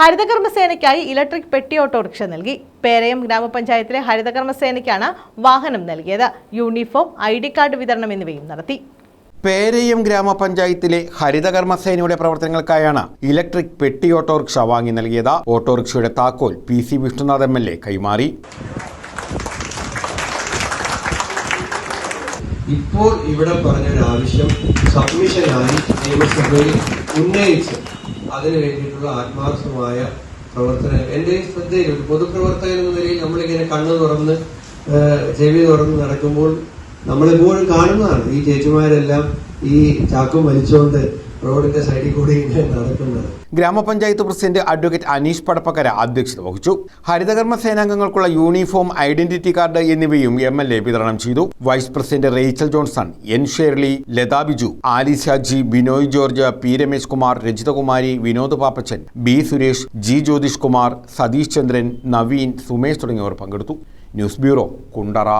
ഹരിതകർമ്മസേനയ്ക്കായി electric പെട്ടി autorickshaw നൽകി. പേരയം ഗ്രാമപഞ്ചായത്തിലെ ഹരിതകർമ്മസേനയ്ക്കാണ് വാഹനം നൽകിയത്. യൂണിഫോം ഐ ഡി കാർഡ് വിതരണം എന്നിവയും നടത്തി. പേരയം ഗ്രാമപഞ്ചായത്തിലെ ഹരിതകർമ്മസേനയുടെ പ്രവർത്തനങ്ങൾക്കായാണ് ഇലക്ട്രിക് പെട്ടി ഓട്ടോറിക്ഷ വാങ്ങി നൽകിയത്. ഓട്ടോറിക്ഷയുടെ താക്കോൽ P C Vishnunath M L A കൈമാറി. ഇപ്പോൾ ഇവിടെ പറഞ്ഞൊരാവശ്യം സബ്മിഷനായി നിയമസഭയിൽ ഉന്നയിച്ച് അതിനു വേണ്ടിയിട്ടുള്ള ആത്മാർത്ഥമായ പ്രവർത്തനം എന്റെ ശ്രദ്ധയിൽ ഒരു പൊതുപ്രവർത്തകൻ എന്ന നിലയിൽ നമ്മളിങ്ങനെ കണ്ണു തുറന്ന് ചെവി തുറന്ന് നടക്കുമ്പോൾ നമ്മളെപ്പോഴും കാണുന്നതാണ്. ഈ ചേച്ചിമാരെല്ലാം ഈ ചാക്കും വലിച്ചുകൊണ്ട് റോഡിന്റെ സൈഡിൽ കൂടി നടക്കുന്നത്. ഗ്രാമപഞ്ചായത്ത് പ്രസിഡന്റ് അഡ്വക്കേറ്റ് അനീഷ് പടപ്പക്കര അധ്യക്ഷത വഹിച്ചു. ഹരിതകർമ്മ സേനാംഗങ്ങൾക്കുള്ള യൂണിഫോം ഐഡന്റിറ്റി കാർഡ് എന്നിവയും എം എൽ എ വിതരണം ചെയ്തു. Vice president Rachel Johnson N Shirley Latha Biju Alisaji Binoy George P Ramesh Kumar Rajithakumari Vinod Pappachan B Suresh G Jyothish Kumar Satheesh Chandran Naveen Sumesh തുടങ്ങിയവർ പങ്കെടുത്തു. News bureau Kundara.